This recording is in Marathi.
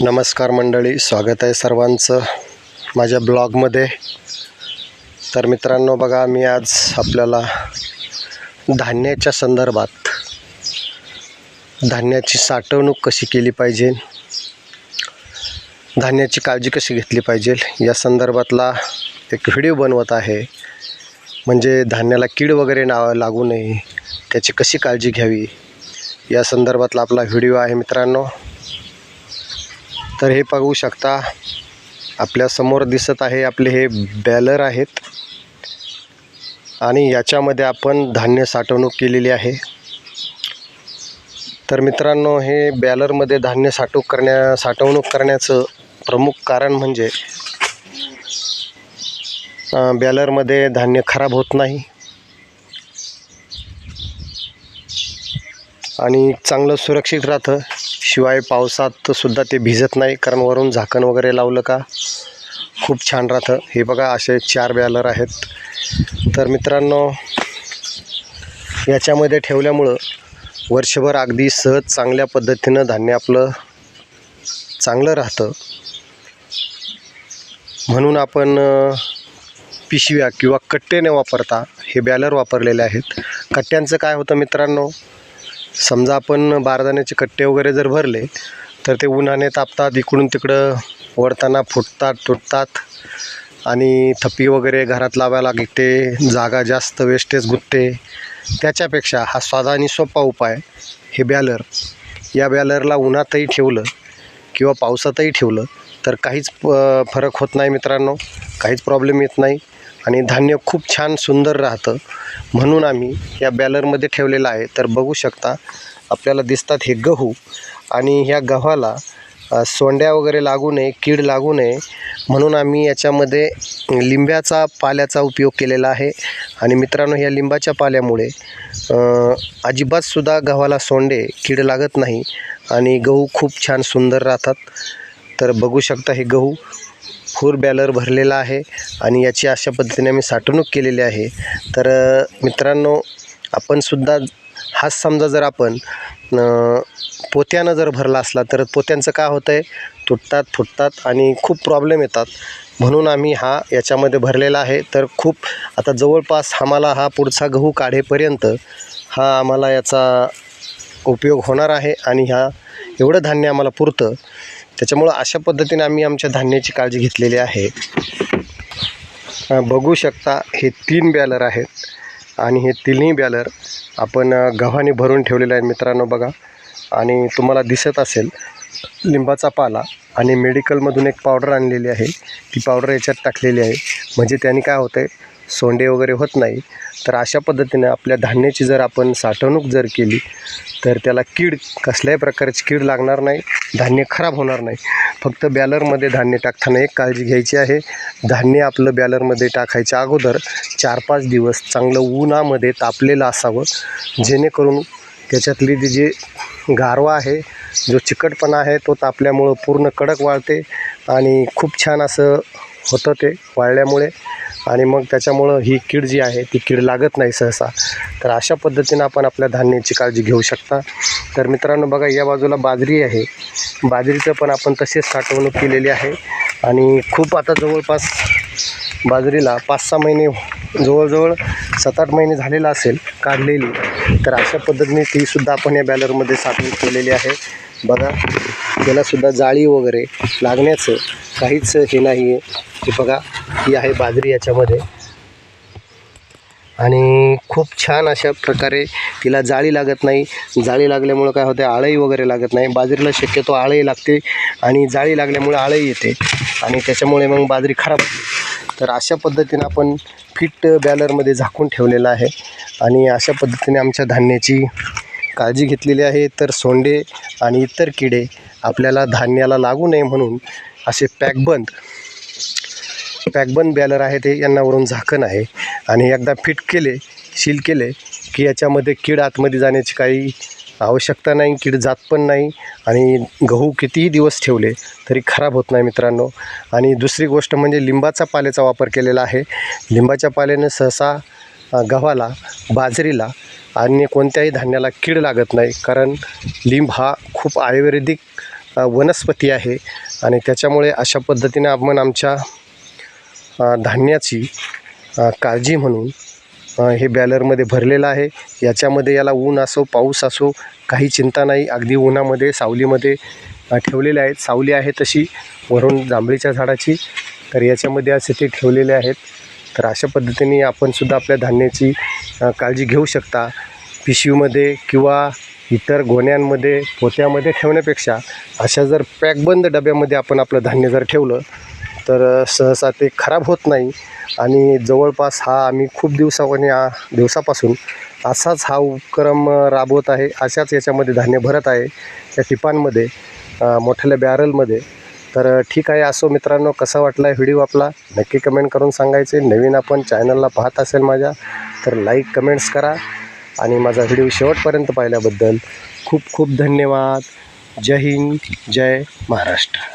नमस्कार मंडळी स्वागत आहे सर्वांचं माझ्या ब्लॉगमध्ये. तर मित्रांनो बघा मी आज आपल्याला धान्याच्या संदर्भात धान्याची साठवणूक कशी केली पाहिजे धान्याची काळजी कशी घेतली पाहिजे या संदर्भातला एक व्हिडिओ बनवत आहे. म्हणजे धान्याला कीड वगैरे ना लागू नये त्याची कशी काळजी घ्यावी या संदर्भातला आपला व्हिडिओ आहे मित्रांनो. तर हे बघू शकता आपल्यासमोर दिसत आहे आपले हे बॅलर आहेत. आणि याच्यामध्ये आपण धान्य साठवणूक केलेली आहे. तर मित्रांनो हे बॅलरमध्ये धान्य साठवूक करण्या साठवणूक करण्याचं प्रमुख कारण म्हणजे बॅलरमध्ये धान्य खराब होत नाही. आणि चांगलं सुरक्षित राहतं. शिवाय पावसात सुद्धा ते भिजत नाही. कारण वरून झाकण वगैरे लावलं का खूप छान राहतं. हे बघा असे चार बॅलर आहेत. तर मित्रांनो याच्यामध्ये ठेवल्यामुळं वर्षभर अगदी सहज चांगल्या पद्धतीनं धान्य आपलं चांगलं राहतं. म्हणून आपण पिशव्या किंवा कट्टे न वापरता हे बॅलर वापरलेले आहेत. कट्ट्यांचं काय होतं मित्रांनो समजा आपण बारदाण्याचे कट्टे वगैरे जर भरले तर ते उन्हाने तापतात इकडून तिकडं ओढताना फुटतात तुटतात आणि थप्पी वगैरे घरात लावायला लागते जागा जास्त वेस्टेज गुत्ते. त्याच्यापेक्षा हा साधा आणि सोपा उपाय हे बॅलर. या बॅलरला उन्हातही ठेवलं किंवा पावसातही ठेवलं तर काहीच फरक होत नाही मित्रांनो काहीच प्रॉब्लेम येत नाही. आणि धान्य खूप छान सुंदर राहतं. म्हणून आम्ही या बॅलरमध्ये ठेवलेलं आहे. तर बघू शकता आपल्याला दिसतात हे गहू आणि ह्या गव्हाला सोंड्या वगैरे लागू नये कीड लागू नये. म्हणून आम्ही याच्यामध्ये लिंब्याचा पाल्याचा उपयोग केलेला आहे. आणि मित्रांनो ह्या लिंबाच्या पाल्यामुळे अजिबातसुद्धा गव्हाला सोंडे कीड लागत नाही. आणि गहू खूप छान सुंदर राहतात. तर बघू शकता हे गहू फूर बॅलर भरलेला आहे आणि याची अशा पद्धतीने आम्ही साठवणूक केलेली आहे. तर मित्रांनो आपणसुद्धा हाच समजा जर आपण पोत्यानं जर भरला असला तर पोत्यांचं काय होतं आहे तुटतात फुटतात आणि खूप प्रॉब्लेम येतात. म्हणून आम्ही हा याच्यामध्ये भरलेला आहे. तर खूप आता जवळपास आम्हाला हा पुढचा गहू काढेपर्यंत हा आम्हाला याचा उपयोग होणार आहे आणि ह्या एवढं धान्य आम्हाला पुरतं. त्याच्यामुळं अशा पद्धतीने आम्ही आमच्या धान्याची काळजी घेतलेली आहे. बघू शकता हे तीन बॅलर आहेत आणि हे तिन्ही बॅलर आपण गव्हाने भरून ठेवलेले आहेत मित्रांनो बघा. आणि तुम्हाला दिसत असेल लिंबाचा पाला आणि मेडिकलमधून एक पावडर आणलेली आहे. ती पावडर याच्यात टाकलेली आहे. म्हणजे त्याने काय होतं आहे सोंडे वगैरे होत नाही. तर अशा पद्धतीने आपल्या धान्याची जर आपण साठवणूक जर केली तर त्याला कीड कसल्याही प्रकारची कीड लागणार नाही धान्य खराब होणार नाही. फक्त बॅलरमध्ये धान्य टाकताना एक काळजी घ्यायची आहे. धान्य आपलं बॅलरमध्ये टाकायच्या अगोदर चार पाच दिवस चांगलं उन्हामध्ये तापलेलं असावं. जेणेकरून त्याच्यातली ती जी गारवा आहे जो चिकटपणा आहे तो तापल्यामुळं पूर्ण कडक वाळते आणि खूप छान असं होतं ते वाळल्यामुळे. आणि मग त्याच्यामुळं ही कीड जी आहे ती कीड लागत नाही सहसा. तर अशा पद्धतीनं आपण आपल्या धान्याची काळजी घेऊ शकता. तर मित्रांनो बघा या बाजूला बाजरी आहे. बाजरीचं पण आपण तसेच साठवणूक केलेली आहे. आणि खूप आता जवळपास बाजरीला पाच सहा महिने जवळजवळ सात आठ महिने झालेला असेल काढलेली. तर अशा पद्धतीने तीसुद्धा आपण या बॅलरमध्ये साठवून केलेली आहे. बघा. त्यालासुद्धा जाळी वगैरे लागण्याचं काहीच हे नाही आहे. हे बघा ही आहे बाजरी याच्यामध्ये. आणि खूप छान अशा प्रकारे तिला जाळी लागत नाही. जाळी लागल्यामुळं काय होते आळही वगैरे लागत नाही. बाजरीला शक्यतो आळही लागते आणि जाळी लागल्यामुळे आळही येते. आणि त्याच्यामुळे मग बाजरी खराब होते. तर अशा पद्धतीनं आपण फिट बॅलरमध्ये झाकून ठेवलेलं आहे. आणि अशा पद्धतीने आमच्या धान्याची काळजी घेतलेली आहे तर सोंडे आणि इतर किडे आपल्याला धान्याला लागू नये म्हणून असे पॅकबंद पॅकबंद बॅलर आहे ते यांनावरून झाकण आहे. आणि एकदा फिट केले सील केले की याच्यामध्ये कीड आतमध्ये जाण्याची काही आवश्यकता नाही कीड जात पण नाही आणि गहू कितीही दिवस ठेवले तरी खराब होत नाही मित्रांनो. आणि दुसरी गोष्ट म्हणजे लिंबाचा पाल्याचा वापर केलेला आहे. लिंबाच्या पाल्यानं सहसा गव्हाला बाजरीला आणि कोणत्याही धान्याला कीड लागत नाही. कारण लिंब हा खूप आयुर्वेदिक वनस्पती आहे आणि त्याच्यामुळे अशा पद्धतीने आपण आमच्या धान्याची काळजी म्हणून हे बॅलरमध्ये भरलेलं आहे. याच्यामध्ये याला ऊन असो पाऊस असो काही चिंता नाही. अगदी उन्हामध्ये सावलीमध्ये ठेवलेले आहेत. सावली आहे तशी वरून जांभळीच्या झाडाची. तर याच्यामध्ये असे ते ठेवलेले आहेत. तर अशा पद्धतीने आपणसुद्धा आपल्या धान्याची काळजी घेऊ शकता. पिशवीमध्ये किंवा इतर गोण्यांमध्ये पोत्यामध्ये ठेवण्यापेक्षा अशा जर पॅकबंद डब्यामध्ये आपण आपलं धान्य जर ठेवलं तर सहसा ते खराब होत नाही. आणि जवळपास हा आम्ही खूप दिवसावानी दिवसापासून असाच हा उपक्रम राबवत आहे. अशाच याच्यामध्ये धान्य भरत आहे. त्या टिपांमध्ये मोठ्याल्या बॅरलमध्ये. तर ठीक आहे असो मित्रांनो कसा वाटला व्हिडिओ आपला? नक्की कमेंट करून सांगायचे. नवीन आपण चॅनलला पाहत असेल माझ्या तर लाईक कमेंट्स करा. आणि माझा व्हिडिओ शेवटपर्यंत पाहिल्याबद्दल खूप खूप धन्यवाद. जय हिंद जय महाराष्ट्र.